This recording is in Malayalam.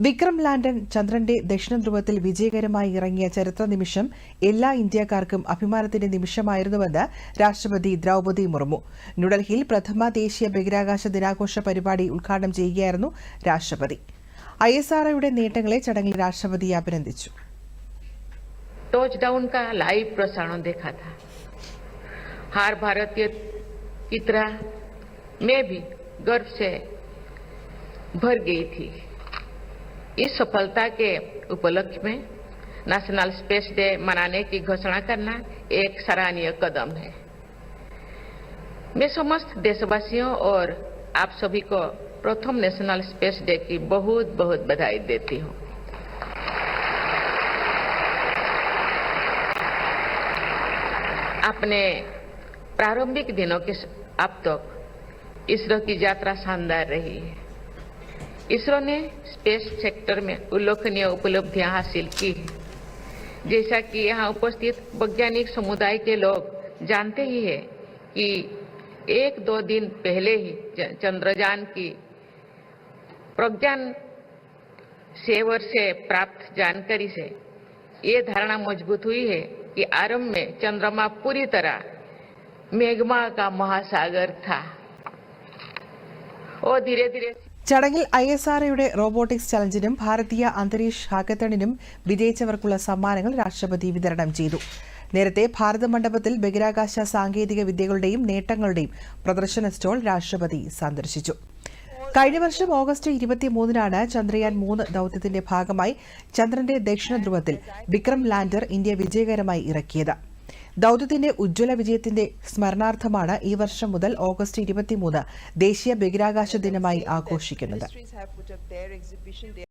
വിക്രം ലാൻഡൻ ചന്ദ്രന്റെ ദക്ഷിണ ധ്രുവത്തിൽ വിജയകരമായി ഇറങ്ങിയ ചരിത്ര നിമിഷം എല്ലാ ഇന്ത്യക്കാർക്കും അഭിമാനത്തിന്റെ നിമിഷമായിരുന്നുവെന്ന് രാഷ്ട്രപതി ദ്രൌപദി മുർമു ന്യൂഡൽഹിയിൽ പ്രഥമ ദേശീയ ബഹിരാകാശ ദിനാഘോഷ പരിപാടി ഉദ്ഘാടനം ചെയ്യുകയായിരുന്നു രാഷ്ട്രപതി ഐ എസ് ആർഒയുടെ നേട്ടങ്ങളെ ചടങ്ങിൽ രാഷ്ട്രപതി അഭിനന്ദിച്ചു टॉच डाउन का लाइव प्रसारण देखा था हार भारतीय की तरह मैं भी गर्व से भर गई थी इस सफलता के उपलक्ष्य में नेशनल स्पेस डे मनाने की घोषणा करना एक सराहनीय कदम है। मैं समस्त देशवासियों और आप सभी को प्रथम नेशनल स्पेस डे की बहुत बहुत बधाई देती हूँ। अपने प्रारंभिक दिनों के अब तक इसरो की यात्रा शानदार रही है। इसरो ने स्पेस सेक्टर में उल्लेखनीय उपलब्धियाँ हासिल की है। जैसा कि यहाँ उपस्थित वैज्ञानिक समुदाय के लोग जानते ही है कि एक दो दिन पहले ही चंद्रयान की प्रज्ञान सेवर से प्राप्त जानकारी से ये धारणा मज़बूत हुई है कि आरंभ में चंद्रमा पूरी तरह मेघमा का महासागर था। और धीरे धीरे ചടങ്ങിൽ ഐ എസ് ആർ ഒയുടെ റോബോട്ടിക്സ് ചലഞ്ചിനും ഭാരതീയ അന്തരീക്ഷ ഹാക്കത്തണിനും വിജയിച്ചവർക്കുള്ള സമ്മാനങ്ങൾ രാഷ്ട്രപതി വിതരണം ചെയ്തു. നേരത്തെ ഭാരത മണ്ഡപത്തിൽ ബഹിരാകാശ സാങ്കേതിക വിദ്യകളുടെയും നേട്ടങ്ങളുടെയും പ്രദർശന സ്റ്റോൾ രാഷ്ട്രപതി സന്ദർശിച്ചു. കഴിഞ്ഞ വർഷം ഓഗസ്റ്റ് ഇരുപത്തിമൂന്നിനാണ് ചന്ദ്രയാൻ മൂന്ന് ദൌത്യത്തിന്റെ ഭാഗമായി ചന്ദ്രന്റെ ദക്ഷിണ ധ്രുവത്തിൽ വിക്രം ലാൻഡർ ഇന്ത്യ വിജയകരമായി ഇറക്കിയത്. ദൌത്യത്തിന്റെ ഉജ്ജ്വല വിജയത്തിന്റെ സ്മരണാർത്ഥമാണ് ഈ വർഷം മുതൽ ഓഗസ്റ്റ് ഇരുപത്തിമൂന്ന് ദേശീയ ബഹിരാകാശ ദിനമായി ആഘോഷിക്കുന്നത്.